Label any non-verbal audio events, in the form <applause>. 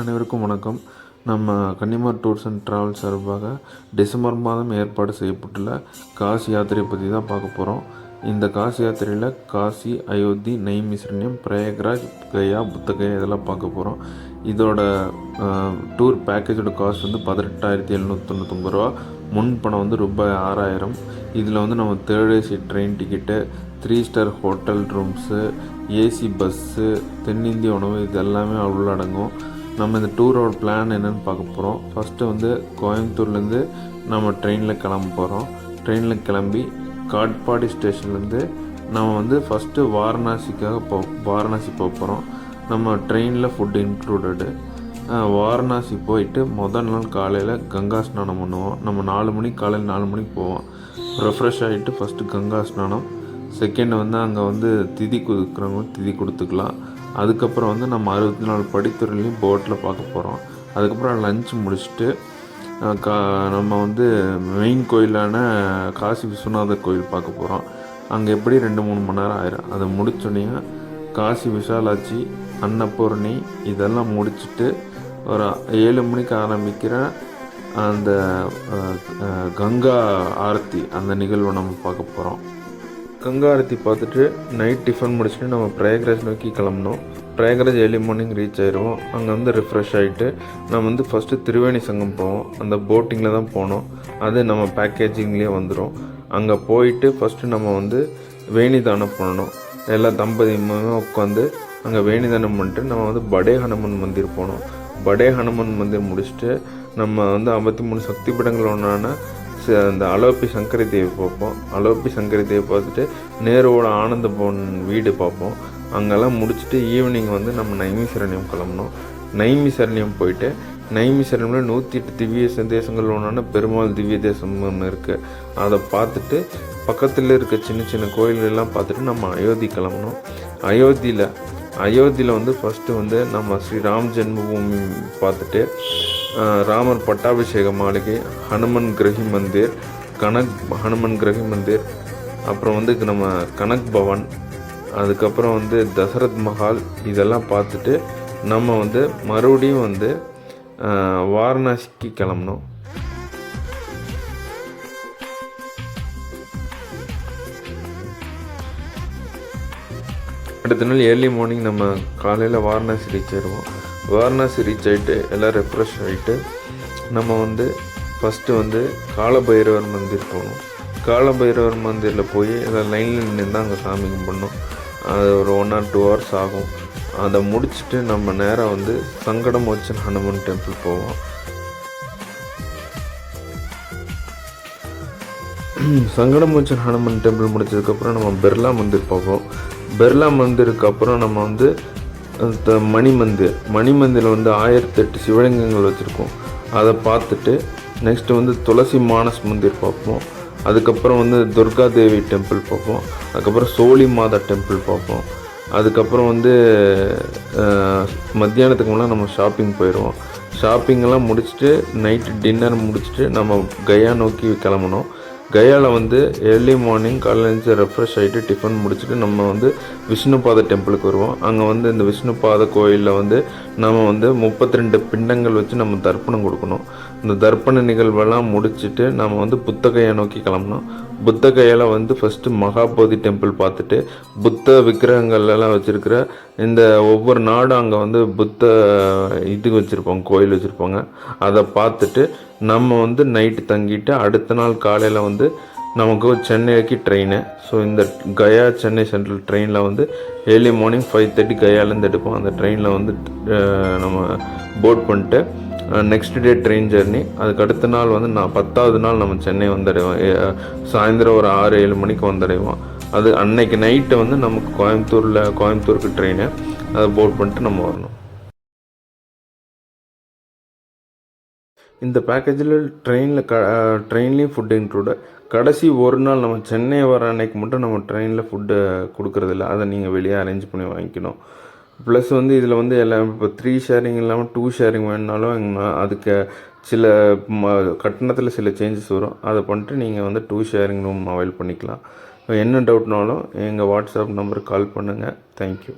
அனைவருக்கும் வணக்கம். நம்ம கன்னிமார் டூர்ஸ் அண்ட் ட்ராவல்ஸ் சார்பாக டிசம்பர் மாதம் ஏற்பாடு செய்யப்பட்டுள்ள காசி யாத்திரை பற்றி தான் பார்க்க போகிறோம் இந்த காசி யாத்திரையில் காசி அயோத்தி நெய்மிஸ்ரண்யம் பிரயாக்ராஜ் கயா புத்தகயா இதெல்லாம் பார்க்க போகிறோம் இதோட டூர் பேக்கேஜோட காஸ்ட் வந்து பதினெட்டாயிரத்தி எழுநூற்றி தொண்ணூத்தொம்பது ரூபா. முன் பணம் வந்து ரூபாய் ஆறாயிரம். இதில் வந்து நம்ம third AC train ticket three star hotel rooms AC bus தென்னிந்திய உணவு இது எல்லாமே உள்ளடங்கும். நம்ம இந்த டூரோட பிளான் என்னென்னு பார்க்க போகிறோம் ஃபஸ்ட்டு வந்து கோயம்புத்தூர்லேருந்து நம்ம ட்ரெயினில் கிளம்ப போகிறோம் ட்ரெயினில் கிளம்பி காட்பாடி ஸ்டேஷன்லேருந்து நம்ம வந்து ஃபஸ்ட்டு வாரணாசிக்காக போ வாரணாசி போக போகிறோம் நம்ம ட்ரெயினில் ஃபுட் இன்க்ளூடடு வாரணாசி போயிட்டு முதல் நாள் காலையில் கங்கா ஸ்நானம் பண்ணுவோம். நம்ம நாலு மணிக்கு காலையில் நாலு மணிக்கு போவோம். ரெஃப்ரெஷ் ஆகிட்டு ஃபஸ்ட்டு கங்கா ஸ்நானம். செகண்ட் வந்து அங்கே வந்து திதி கொடுக்குறவங்க திதி கொடுத்துக்கலாம். அதுக்கப்புறம் வந்து நம்ம அறுபத்தி நாலு படித்துறையிலையும் போட்டில் பார்க்க போகிறோம் அதுக்கப்புறம் லஞ்ச் முடிச்சுட்டு கா நம்ம வந்து மெயின் கோயிலான காசி விஸ்வநாதர் கோயில் பார்க்க போகிறோம் அங்கே எப்படி ரெண்டு மூணு மணி நேரம் ஆயிரும்? அதை முடிச்சோடனே காசி விசாலாட்சி அன்னபூர்ணி இதெல்லாம் முடிச்சுட்டு ஒரு ஏழு மணிக்கு ஆரம்பிக்கிற அந்த கங்கா ஆரத்தி அந்த நிகழ்வை நம்ம பார்க்க போகிறோம் கங்கா ஆரத்தி பார்த்துட்டு நைட் டிஃபன் முடிச்சுட்டு நம்ம பிரயாகராஜ் நோக்கி கிளம்புனோம் பிரயாகராஜ் ஏர்லி மார்னிங் ரீச் ஆயிடுவோம் அங்கே வந்து ரிஃப்ரெஷ் ஆகிட்டு நம்ம வந்து ஃபஸ்ட்டு திருவேணி சங்கம் போவோம். அந்த போட்டிங்கில் தான் போனோம். அது நம்ம பேக்கேஜிங்லேயே வந்துடும் அங்கே போயிட்டு ஃபஸ்ட்டு நம்ம வந்து வேணிதானம் பண்ணணும். எல்லா தம்பதியுமே உட்காந்து அங்கே வேணிதானம் பண்ணிட்டு நம்ம வந்து படே ஹனுமன் மந்திர் போனோம். படே ஹனுமன் மந்திர் முடிச்சுட்டு நம்ம வந்து ஐம்பத்தி மூணு சக்தி படங்கள் ஒன்றான அந்த அலோப்பி சங்கரி தேவி பார்ப்போம். அலோப்பி சங்கரி தேவி பார்த்துட்டு நேருவோட ஆனந்த பவன் வீடு பார்ப்போம். அங்கெல்லாம் முடிச்சுட்டு ஈவினிங் வந்து நம்ம நைமிசரண்யம் கிளம்பணும். நைமிசரண்யம் போயிட்டு நைமிசரண்யம்ல நூற்றி எட்டு திவ்ய தேசங்கள் ஒன்றான பெருமாள் திவ்ய தேசம் ஒன்று இருக்குது அதை பார்த்துட்டு பக்கத்தில் இருக்க சின்ன சின்ன கோயில்கள்லாம் பார்த்துட்டு நம்ம அயோத்தி கிளம்பணும். அயோத்தியில் அயோத்தியில் வந்து ஃபஸ்ட்டு வந்து நம்ம ஸ்ரீ ராம் ஜென்மபூமி பார்த்துட்டு ராமர் பட்டாபிஷேக மாளிகை ஹனுமன் கிரகி மந்திர் கனக் ஹனுமன் கிரகி மந்திர் அப்புறம் வந்து நம்ம கனக் பவன் அதுக்கப்புறம் வந்து தசரத் மஹால் இதெல்லாம் பார்த்துட்டு நம்ம வந்து மறுபடியும் வந்து வாரணாசிக்கு கிளம்பணும். அடுத்த நாள் ஏர்லி மார்னிங் நம்ம காலையில் வாரணாசி ரீச் ஆயிடுவோம் வாரணாசி ரீச் ஆகிட்டு எல்லாம் ரெஃப்ரெஷ் ஆகிட்டு நம்ம வந்து ஃபஸ்ட்டு வந்து காலபைரவர் மந்திர் போகணும். காலபைரவர் மந்திரில் போய் எல்லாம் லைனில் நின்று அங்கே சாமி கும்பிடணும். அது ஒரு ஒன் ஆர் டூ ஹவர்ஸ் ஆகும். அதை முடிச்சுட்டு நம்ம நேராக வந்து சங்கடமோச்சன் ஹனுமன் டெம்பிள் போவோம். <clears throat> சங்கடமோச்சன் ஹனுமன் டெம்பிள் முடிச்சதுக்கப்புறம் நம்ம பிர்லா மந்திர் போவோம். பிர்லா மந்திருக்கு அப்புறம் நம்ம வந்து அந்த மணி வந்து ஆயிரத்தி எட்டு வந்து ஆயிரத்தெட்டு சிவலிங்கங்கள் வச்சுருக்கோம். அதை பார்த்துட்டு நெக்ஸ்ட் வந்து துளசி மானஸ் மந்திர் பார்ப்போம். அதுக்கப்புறம் வந்து துர்கா தேவி டெம்பிள் பார்ப்போம். அதுக்கப்புறம் சோழி மாதா டெம்பிள் பார்ப்போம். அதுக்கப்புறம் வந்து மத்தியானத்துக்கு மேலே நம்ம ஷாப்பிங் போயிடுவோம் ஷாப்பிங்கெல்லாம் முடிச்சுட்டு நைட்டு டின்னர் முடிச்சுட்டு நம்ம கயா நோக்கி கிளம்பணும். கயாவில் வந்து ஏர்லி மார்னிங் காலையில் எழுந்து ரெஃப்ரெஷ் ஆகிட்டு டிஃபன் முடிச்சுட்டு நம்ம வந்து விஷ்ணுபாத டெம்பிளுக்கு வருவோம். அங்கே வந்து இந்த விஷ்ணுபாத கோயிலில் வந்து நம்ம வந்து முப்பத்தி ரெண்டு பிண்டங்கள் வச்சு நம்ம தர்ப்பணம் கொடுக்கணும். இந்த தர்ப்பண நிகழ்வெல்லாம் முடிச்சுட்டு நம்ம வந்து புத்தகையை நோக்கி கிளம்பணும். புத்தகையில் வந்து ஃபஸ்ட்டு மகாபோதி டெம்பிள் பார்த்துட்டு புத்த விக்கிரகங்கள்லாம் வச்சுருக்கிற இந்த ஒவ்வொரு நாடும் அங்கே வந்து புத்த இது வச்சுருப்பாங்க கோயில் வச்சுருப்பாங்க. அதை பார்த்துட்டு நம்ம வந்து நைட்டு தங்கிட்டு அடுத்த நாள் காலையில் வந்து நமக்கு சென்னைக்கு ட்ரெயினு ஸோ இந்த கயா சென்னை சென்ட்ரல் ட்ரெயினில் வந்து ஏர்லி மார்னிங் ஃபைவ் தேர்ட்டி கயாலேருந்து எடுப்போம். அந்த ட்ரெயினில் வந்து நம்ம போட் பண்ணிட்டு நெக்ஸ்ட் டே ட்ரெயின் ஜெர்னி அதுக்கு அடுத்த நாள் வந்து நான் பத்தாவது நாள் நம்ம சென்னை வந்தடைவோம். சாயந்தரம் ஒரு ஆறு ஏழு மணிக்கு வந்தடைவோம். அது அன்னைக்கு நைட்டு வந்து நமக்கு கோயம்புத்தூரில் கோயம்புத்தூருக்கு ட்ரெயினை அதை போட் பண்ணிட்டு நம்ம வரணும். இந்த பேக்கேஜில் ட்ரெயினில் க ட்ரெயின்லேயும் ஃபுட் இன்க்ளூடு கடைசி ஒரு நாள் நம்ம சென்னை வர அன்னைக்கு மட்டும் நம்ம ட்ரெயினில் ஃபுட்டு கொடுக்குறதில்ல அதை நீங்கள் வெளியே அரேஞ்ச் பண்ணி வாங்கிக்கணும். ப்ளஸ் வந்து இதில் வந்து எல்லாம் இப்போ த்ரீ ஷேரிங் இல்லாமல் டூ ஷேரிங் வேணுனாலும் அதுக்கு சில ம கட்டணத்தில் சில சேஞ்சஸ் வரும். அதை பண்ணிட்டு நீங்கள் வந்து டூ ஷேரிங் ரூம் அவைல் பண்ணிக்கலாம். என்ன டவுட்னாலும் எங்கள் வாட்ஸ்அப் நம்பருக்கு கால் பண்ணுங்கள் தேங்க்யூ